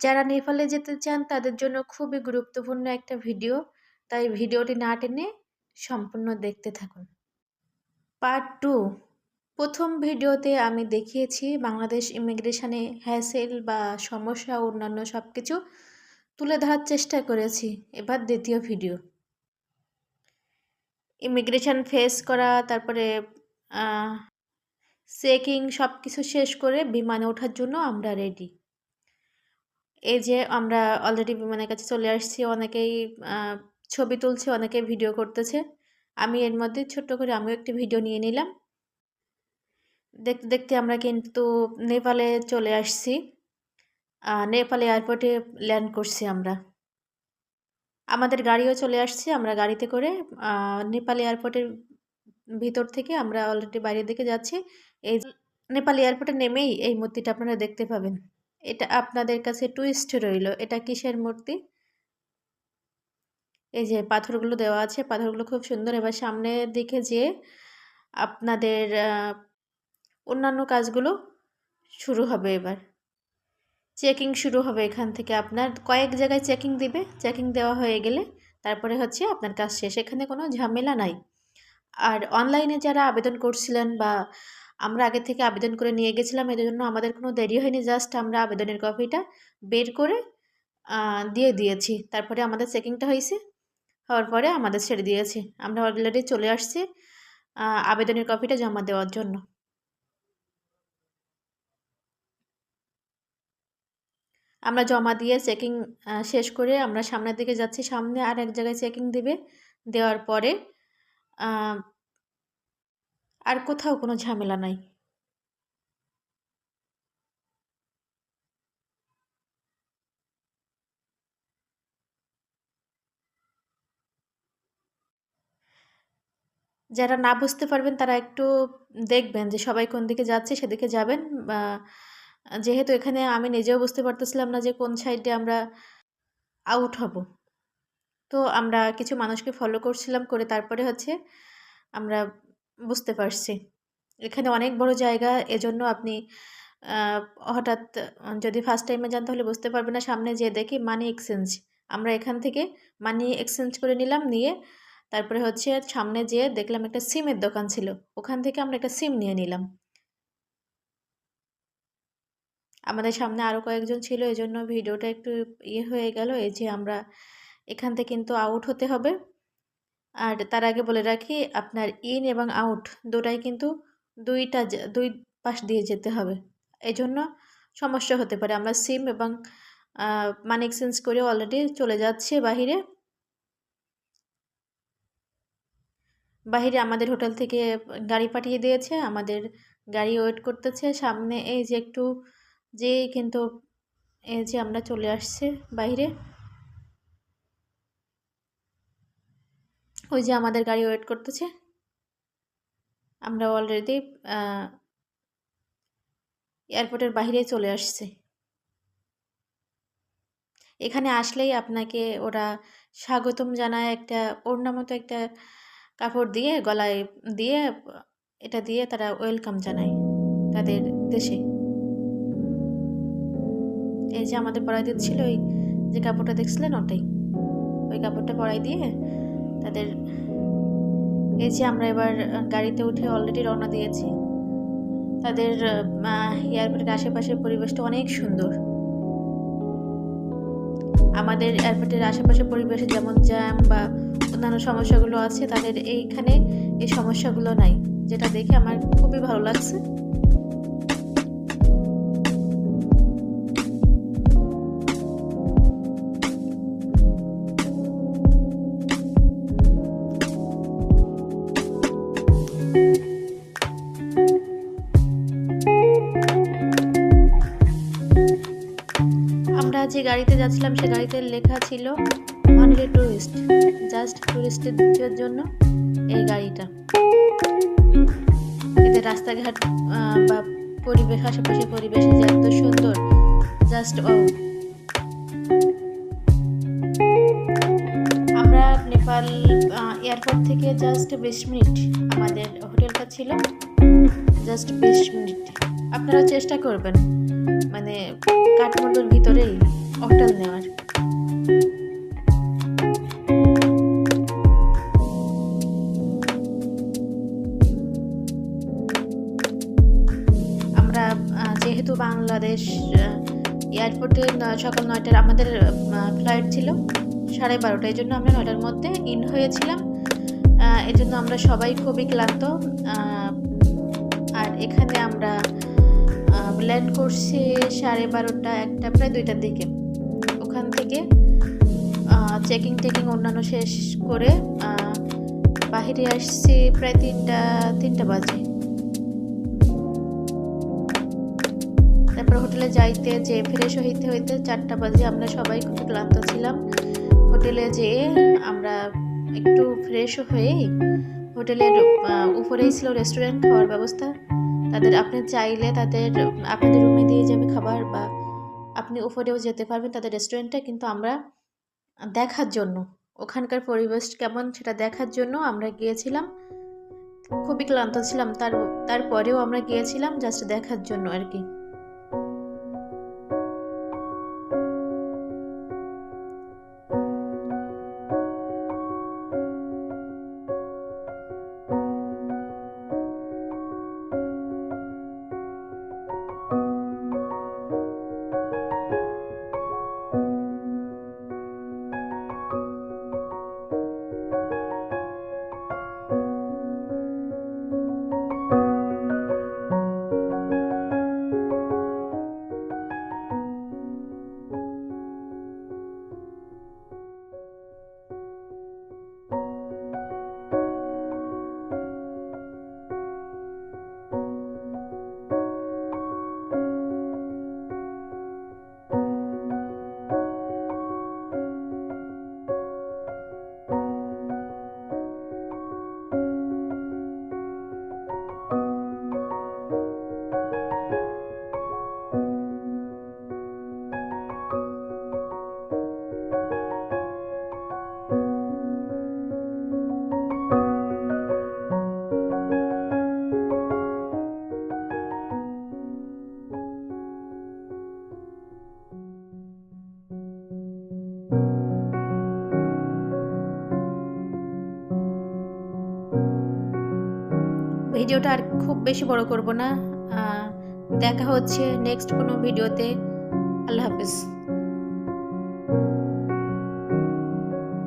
যারা নেপালে যেতে চান, তাদের জন্য খুবই গুরুত্বপূর্ণ একটা ভিডিও। তাই ভিডিওটি না টেনে সম্পূর্ণ দেখতে থাকুন। Part two. প্রথম ভিডিওতে আমি দেখিয়েছি বাংলাদেশ ইমিগ্রেশনে হ্যাসেল বা সমস্যা অন্যান্য সব কিছু তুলে ধরার চেষ্টা করেছি। এবার দ্বিতীয় ভিডিও। ইমিগ্রেশন ফেস করা, তারপরে চেকিং সব কিছু শেষ করে বিমানে ওঠার জন্য আমরা রেডি। এই যে আমরা অলরেডি বিমানের কাছে চলে আসছি, অনেকেই ছবি তুলছে, অনেকে ভিডিও করতেছে। আমি এর মধ্যে ছোট্ট করে আমিও একটি ভিডিও নিয়ে নিলাম। দেখতে দেখতে আমরা কিন্তু নেপালে চলে আসছি। নেপাল এয়ারপোর্টে ল্যান্ড করছি আমরা। আমাদের গাড়িও চলে আসছে, আমরা গাড়িতে করে নেপাল এয়ারপোর্টের ভিতর থেকে আমরা অলরেডি বাইরের দিকে যাচ্ছি। এই নেপাল এয়ারপোর্টে নেমেই এই মূর্তিটা আপনারা দেখতে পাবেন। এটা আপনাদের কাছে টুইস্ট রইল। এটা কিসের মূর্তি? এই যে পাথরগুলো দেওয়া আছে, পাথরগুলো খুব সুন্দর। এবার সামনের দিকে যেয়ে আপনাদের অন্যান্য কাজগুলো শুরু হবে এবার। চেকিং শুরু হবে এখান থেকে আপনার। কয়েক জায়গায় চেকিং দিবে। চেকিং দেওয়া হয়ে গেলে তারপরে হচ্ছে আপনার কাজ শেষ। এখানে কোনো ঝামেলা নাই। আর অনলাইনে যারা আবেদন করছিলেন বা আমরা আগে থেকে আবেদন করে নিয়ে গেছিলাম এর জন্য আমাদের কোনো দেরি হয়নি জাস্ট আমরা আবেদনের কপিটা বের করে দিয়ে দিয়েছি। তারপরে আমাদের চেকিংটা হয়েছে, হওয়ার পরে আমাদের ছেড়ে দিয়েছে। আমরা অলরেডি চলে আসছি আবেদনের কপিটা জমা দেওয়ার জন্য। আমরা জমা দিয়ে চেকিং শেষ করে আমরা সামনের দিকে যাচ্ছি। সামনে আর এক জায়গায় চেকিং দিবে, দেওয়ার পরে আর কোথাও কোনো ঝামেলা নাই। যারা না বুঝতে পারবেন, তারা একটু দেখবেন যে সবাই কোন দিকে যাচ্ছে, সেদিকে যাবেন। বা যেহেতু এখানে আমি নিজেও বুঝতে পারতেছিলাম না যে কোন সাইডে আমরা আউট হব। তো আমরা কিছু মানুষকে ফলো করছিলাম করে তারপরে হচ্ছে আমরা বুঝতে পারছি। এখানে অনেক বড় জায়গা, এজন্য আপনি হঠাৎ, যদি ফার্স্ট টাইমে যান তাহলে বুঝতে পারবেন না। সামনে যেয়ে দেখি মানি এক্সচেঞ্জ আমরা এখান থেকে মানি এক্সচেঞ্জ করে নিলাম, নিয়ে তারপরে হচ্ছে সামনে যেয়ে দেখলাম একটা সিমের দোকান ছিল। ওখান থেকে আমরা একটা সিম নিয়ে নিলাম। আমাদের সামনে আরও কয়েকজন ছিল এই জন্য ভিডিওটা একটু ইয়ে হয়ে গেল। এই যে আমরা এখান থেকে কিন্তু আউট হতে হবে। আর তার আগে বলে রাখি, আপনার ইন এবং আউট দুটাই কিন্তু দুইটা দুই পাশ দিয়ে যেতে হবে। এই জন্য সমস্যা হতে পারে। আমরা সিম এবং মানি এক্সচেঞ্জ করে অলরেডি চলে যাচ্ছে বাহিরে। বাহিরে আমাদের হোটেল থেকে গাড়ি পাঠিয়ে দিয়েছে। আমাদের গাড়ি ওয়েট করতেছে। সামনে এই যে একটু যে কিন্তু এই যে আমরা চলে আসছে বাইরে ওই যে আমাদের গাড়ি ওয়েট করতেছে। আমরা অলরেডি এয়ারপোর্টের বাহিরে চলে আসছে। এখানে আসলেই আপনাকে ওরা স্বাগতম জানায় একটা ওড়না মতো একটা কাপড় দিয়ে, গলায় দিয়ে, এটা দিয়ে তারা ওয়েলকাম জানায় তাদের দেশে। এই যে আমাদের পড়াই দিচ্ছিল ওই যে কাপড়টা দেখছিলেন ওটাই। ওই কাপড়টা পরাই দিয়ে তাদের যে আমরা এবার গাড়িতে উঠে অলরেডি রওনা দিয়েছি। তাদের এয়ারপোর্টের আশেপাশের পরিবেশটা অনেক সুন্দর। আমাদের এয়ারপোর্টের আশেপাশের পরিবেশে যেমন জ্যাম বা অন্যান্য সমস্যাগুলো আছে, তাদের এইখানে এই সমস্যাগুলো নাই, যেটা দেখে আমার খুবই ভালো লাগছে। যে গাড়িতে যাচ্ছিলাম, সে গাড়িতে লেখা ছিল অনলি টুরিস্ট জাস্ট টুরিস্টদের জন্য এই গাড়িটা। এতে রাস্তাঘাট বা পরিবেশ, আশেপাশের পরিবেশ যে এত সুন্দর জাস্ট ও আমরা নেপাল এয়ারপোর্ট থেকে জাস্ট বিশ মিনিট, আমাদের হোটেলটা ছিল জাস্ট বিশ মিনিট। আপনারা চেষ্টা করবেন। মানে কাঠমান্ডুর ভিতরেই হোটেল নেওয়ার। আমরা যেহেতু বাংলাদেশ এয়ারপোর্টে সকাল নয়টার আমাদের ফ্লাইট ছিল সাড়ে বারোটা, এই জন্য আমরা নয়টার মধ্যে ইন হয়েছিলাম। এই জন্য আমরা সবাই খুবই ক্লান্ত। আর এখানে আমরা ল্যান্ড করছি সাড়ে বারোটা, একটা, প্রায় দুইটার দিকে। ওখান থেকে চেকিং টেকিং অন্যান্য শেষ করে বাহিরে আসছি প্রায় তিনটা তিনটা বাজে। তারপর হোটেলে যাইতে, যে ফ্রেশ হইতে হইতে চারটা বাজে, আমরা সবাই খুব ক্লান্ত ছিলাম। হোটেলে যেয়ে আমরা একটু ফ্রেশ হয়ে হোটেলের উপরেই ছিল রেস্টুরেন্ট খাওয়ার ব্যবস্থা। তাদের আপনি চাইলে তাদের, আপনাদের রুমে দিয়ে যাবে খাবার বা আপনি উপরেও যেতে পারবেন তাদের রেস্টুরেন্টটা কিন্তু আমরা দেখার জন্য, ওখানকার পরিবেশ কেমন সেটা দেখার জন্য আমরা গিয়েছিলাম। খুবই ক্লান্ত ছিলাম, তার, তারপরেও আমরা গিয়েছিলাম জাস্ট দেখার জন্য আর কি। ভিডিওটা আর খুব বেশি বড় করব না। দেখা হচ্ছে নেক্সট কোনো ভিডিওতে। আল্লাহ হাফেজ।